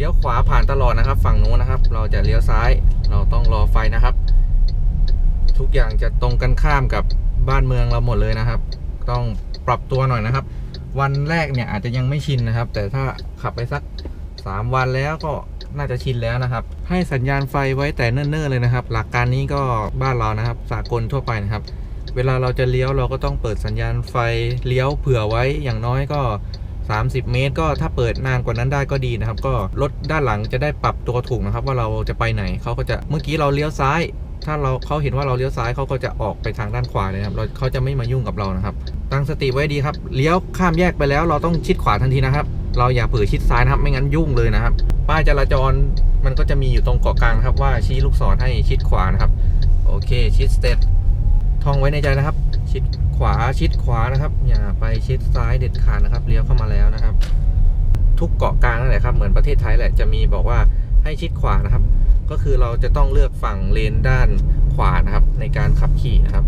ลี้ยวขวาผ่านตลอดนะครับ ฝั่งนู้นนะครับ เราจะเลี้ยวซ้าย เราต้องรอไฟนะครับ ทุกอย่างจะตรงกันข้ามกับบ้านเมืองเราหมดเลยนะครับ ต้องปรับตัวหน่อยนะครับ วันแรกเนี่ยอาจจะยังไม่ชินนะครับ แต่ถ้าขับไปสัก 3 วันแล้วก็น่าจะชินแล้วนะครับ ให้สัญญาณไฟไว้แต่เนิ่นๆเลยนะครับ หลักการนี้ก็บ้านเรานะครับ สากลทั่วไปนะครับ เวลาเราจะเลี้ยวเราก็ต้องเปิดสัญญาณไฟเลี้ยวเผื่อไว้อย่างน้อยก็ 30 เมตร ก็ถ้าเปิดนานกว่านั้นได้ก็ดีนะครับ ก็รถด้านหลังจะได้ปรับตัวถูกนะครับ ว่าเราจะไปไหนเขาก็จะเมื่อกี้เราเลี้ยวซ้าย ถ้าเราเขาเห็นว่าเราเลี้ยวซ้ายเขาก็จะออกไปทางด้านขวาเลยครับเราเขาจะไม่มายุ่งกับเรานะครับ ตั้งสติไว้ดีครับเลี้ยวข้ามแยกไปแล้ว เราต้องชิดขวาทันทีนะครับ เราอย่าเผื่อชิดซ้ายนะครับ ไม่งั้นยุ่งเลยนะครับ ป้ายจราจรมันก็จะมีอยู่ตรงเกาะกลางครับว่าชี้ลูกศรให้ชิดขวานะครับ โอเคชิดสเตทท่องไว้ในใจนะครับ ชิดขวาชิดขวานะครับ อย่าไปชิดซ้ายเด็ดขาดนะครับเลี้ยวเข้ามาแล้วนะครับ ทุกเกาะกลางนั่นแหละครับ เหมือนประเทศไทยแหละจะมีบอกว่าให้ชิดขวานะครับ ก็คือเราจะต้องเลือกฝั่งเลนด้านขวานะครับ ในการขับขี่นะครับ